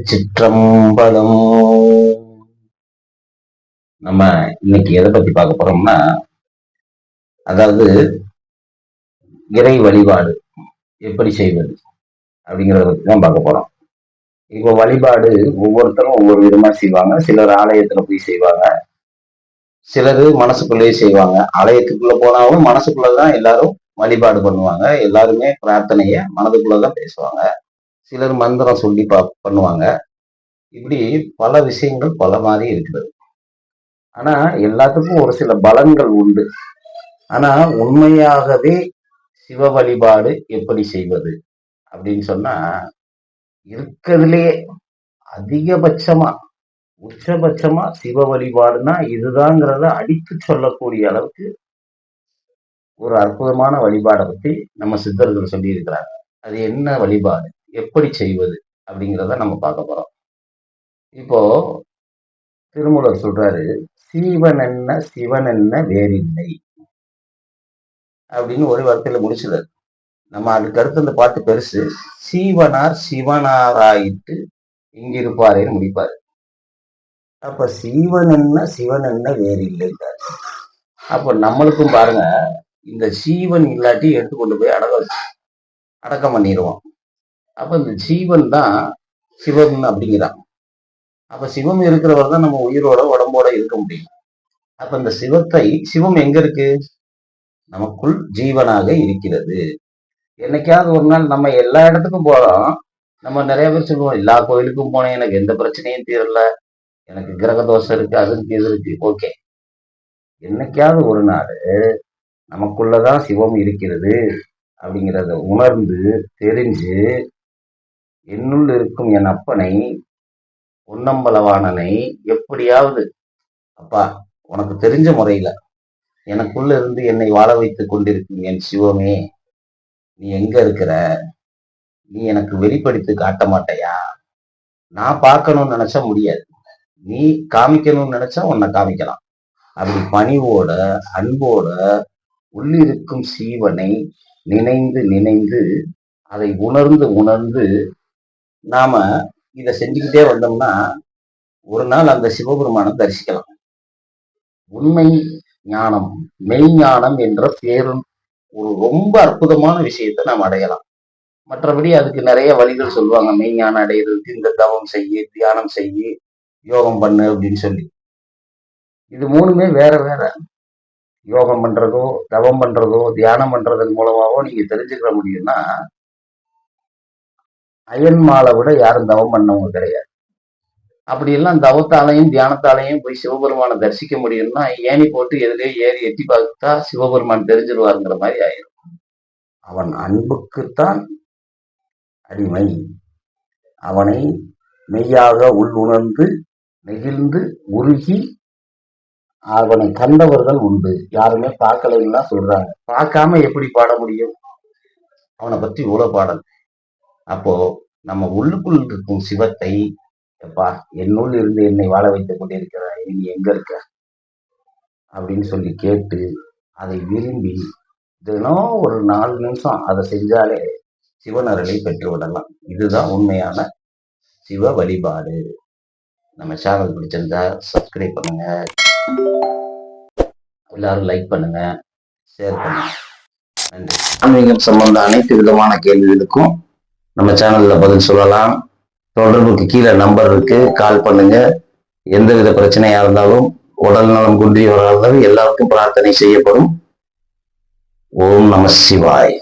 திருச்சிற்றம்பலம். நம்ம இன்னைக்கு எதை பத்தி பார்க்க போறோம்னா அதாவது இறை வழிபாடு எப்படி செய்வது அப்படிங்கிறத பத்தி தான் பார்க்க போறோம். இப்போ வழிபாடு ஒவ்வொருத்தரும் ஒவ்வொரு விதமா செய்வாங்க. சிலர் ஆலயத்துல போய் செய்வாங்க. சிலர் மனசுக்குள்ளேயே செய்வாங்க. ஆலயத்துக்குள்ள போனாலும் மனசுக்குள்ளதான் எல்லாரும் வழிபாடு பண்ணுவாங்க. எல்லாருமே பிரார்த்தனைய மனதுக்குள்ளதான் பேசுவாங்க. சிலர் மந்திரம் சொல்லி பா பண்ணுவாங்க. இப்படி பல விஷயங்கள் பல மாதிரி இருக்கிறது ஆனா எல்லாத்துக்கும் ஒரு சில பலன்கள் உண்டு. ஆனா உண்மையாகவே சிவ வழிபாடு எப்படி செய்வது? அப்படின்னு சொன்னா இருக்கிறதுலே அதிகபட்சமா உச்சபட்சமா சிவ வழிபாடுனா இதுதாங்கிறத அடித்து சொல்லக்கூடிய அளவுக்கு ஒரு அற்புதமான வழிபாடை பத்தி நம்ம சித்தர்கள் சொல்லியிருக்கிறாங்க. அது என்ன வழிபாடு? எப்படி செய்வது அப்படிங்கிறத நம்ம பார்க்க போறோம். இப்போ திருமூலர் சொல்றாரு சீவன் என்ன சிவன் என்ன வேறில்லை அப்படின்னு ஒரு வார்த்தையில முடிச்சுதாரு நம்ம அதுக்கு அடுத்து அந்த பாட்டு பெருசு சீவனார் சிவனாராயிட்டு இங்கிருப்பாரேன்னு முடிப்பாரு. அப்ப சீவன் என்ன சிவன் என்ன வேறில்லை அப்ப நம்மளுக்கும் பாருங்க இந்த சீவன் இல்லாட்டி எடுத்து கொண்டு போய் அடக்க அடக்கம் பண்ணிடுவோம் அப்ப இந்த ஜீவன் தான் சிவன் அப்படிங்கிறான். அப்ப சிவம் இருக்கிறவர் தான் நம்ம உயிரோட உடம்போட இருக்க முடியும். அப்ப இந்த சிவத்தை சிவம் எங்க இருக்கு? நமக்குள் ஜீவனாக இருக்கிறது. என்னைக்காவது ஒரு நாள் நம்ம எல்லா இடத்துக்கும் போறோம் நம்ம நிறைய பேர் சொல்லுவோம் எல்லா கோயிலுக்கும் போனேன் எனக்கு எந்த பிரச்சனையும் தீரல. எனக்கு கிரக தோஷம் இருக்கு அது இருக்கு இது இருக்கு ஓகே. என்னைக்காவது ஒரு நாள் நமக்குள்ளதான் சிவம் இருக்கிறது அப்படிங்கிறத உணர்ந்து தெரிஞ்சு என்னுள் இருக்கும் என் அப்பனை பொன்னம்பலவாணனை எப்படியாவது அப்பா உனக்கு தெரிஞ்ச முறையில எனக்குள்ள இருந்து என்னை வாழ வைத்துக் கொண்டிருக்கும் என் சிவமே நீ எங்க இருக்கிற? நீ எனக்கு வெளிப்படுத்தி காட்ட மாட்டையா? நான் பார்க்கணும்னு நினைச்சா முடியாது. நீ காமிக்கணும்னு நினைச்சா உன்னை காமிக்கலாம். அப்படி பணிவோட அன்போட உள்ளிருக்கும் சீவனை நினைந்து நினைந்து அதை உணர்ந்து உணர்ந்து நாம இதை செஞ்சுக்கிட்டே வந்தோம்னா ஒரு நாள் அந்த சிவபெருமானை தரிசிக்கலாம். உண்மை ஞானம் மெய்ஞானம் என்ற பேரும் ஒரு ரொம்ப அற்புதமான விஷயத்தை நாம் அடையலாம். மற்றபடி அதுக்கு நிறைய வழிகள் சொல்லுவாங்க. மெய்ஞானம் அடையிறதுக்கு இந்த தவம் செய்ய தியானம் செய்ய யோகம் பண்ணு அப்படின்னு சொல்லி. இது மூணுமே வேற வேற. யோகம் பண்றதோ தவம் பண்றதோ தியானம் பண்றதன் மூலமாவோ நீங்க தெரிஞ்சுக்கிற முடியும்னா அயன்மாலை விட யாரும் தவம் பண்ணவங்க கிடையாது. அப்படி எல்லாம் தவத்தாலையும் தியானத்தாலையும் போய் சிவபெருமானை தரிசிக்க முடியும்னா ஏணி போட்டு எதுலேயே ஏறி எட்டி பார்த்தா சிவபெருமான் தெரிஞ்சிருவாருங்கிற மாதிரி ஆயிரும். அவன் அன்புக்குத்தான் அடிமை. அவனை மெய்யாக உள் உணர்ந்து நெகிழ்ந்து உருகி அவனை கண்டவர்கள் உண்டு. யாருமே பார்க்கலைன்னா சொல்றாங்க. பார்க்காம எப்படி பாட முடியும்? அவனை பத்தி இவ்வளவு பாடல். அப்போ நம்ம உள்ளுக்குள் இருக்கும் சிவத்தை எப்பா என்னுள் இருந்து என்னை வாழ வைத்துக் கொண்டிருக்கிற நீ எங்க இருக்க? அப்படின்னு சொல்லி கேட்டு அதை விரும்பி தினம் ஒரு நாலு நிமிஷம் அதை செஞ்சாலே சிவனரலை பெற்றுவிடலாம் இதுதான் உண்மையான சிவ வழிபாடு. நம்ம சேனல் பிடிச்சிருந்தா சப்ஸ்கிரைப் பண்ணுங்க. எல்லாரும் லைக் பண்ணுங்க. ஷேர் பண்ணுங்க. நன்றி. ஆன்மீகம் சம்பந்த அனைத்து விதமான கேள்விகளுக்கும் நம்ம சேனல்ல பதில் சொல்லலாம். தொடர்புக்கு கீழே நம்பர் இருக்கு. கால் பண்ணுங்க. எந்த வித பிரச்சனையா இருந்தாலும் உடல் நலம் குன்றியவராக இருந்தாலும் எல்லாருக்கும் பிரார்த்தனை செய்யப்படும். ஓம் நம சிவாய்.